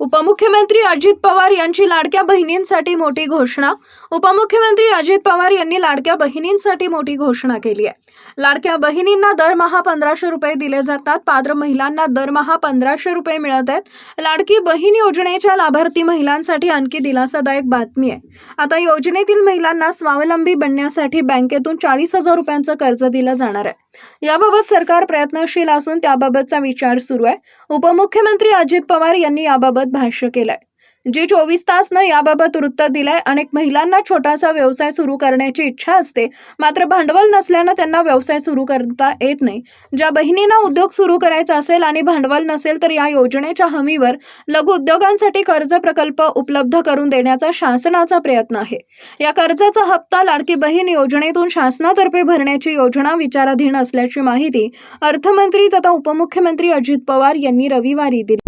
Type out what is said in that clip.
उपमुख्यमंत्री अजित पवार यांची लाडक्या बहिणींसाठी मोठी घोषणा. उपमुख्यमंत्री अजित पवार यांनी लाडक्या बहिणींसाठी मोठी घोषणा केली आहे. लाडक्या बहिणींना दरमहा पंधराशे रुपये दिले जातात. पात्र महिलांना दरमहा पंधराशे रुपये मिळत आहेत. लाडकी बहीण योजनेच्या लाभार्थी महिलांसाठी आणखी दिलासादायक बातमी आहे. आता योजनेतील महिलांना स्वावलंबी बनण्यासाठी बँकेतून चाळीस हजार रुपयांचं कर्ज दिलं जाणार आहे. याबाबत सरकार प्रयत्नशील असून त्याबाबतचा विचार सुरू आहे. उपमुख्यमंत्री अजित पवार यांनी याबाबत भाष्य केलंय. जी चोवीस तासनं याबाबत वृत्त दिलंय अनेक महिलांना छोटासा व्यवसाय सुरू करण्याची इच्छा असते. मात्र भांडवल नसल्यानं त्यांना व्यवसाय सुरू करता येत नाही. ज्या बहिणींना उद्योग सुरू करायचा असेल आणि भांडवल नसेल तर या योजनेच्या हमीवर लघु उद्योगांसाठी कर्ज प्रकल्प उपलब्ध करून देण्याचा शासनाचा प्रयत्न आहे. या कर्जाचा हप्ता लाडकी बहीण योजनेतून शासनातर्फे भरण्याची योजना विचाराधीन असल्याची माहिती अर्थमंत्री तथा उपमुख्यमंत्री अजित पवार यांनी रविवारी दिली.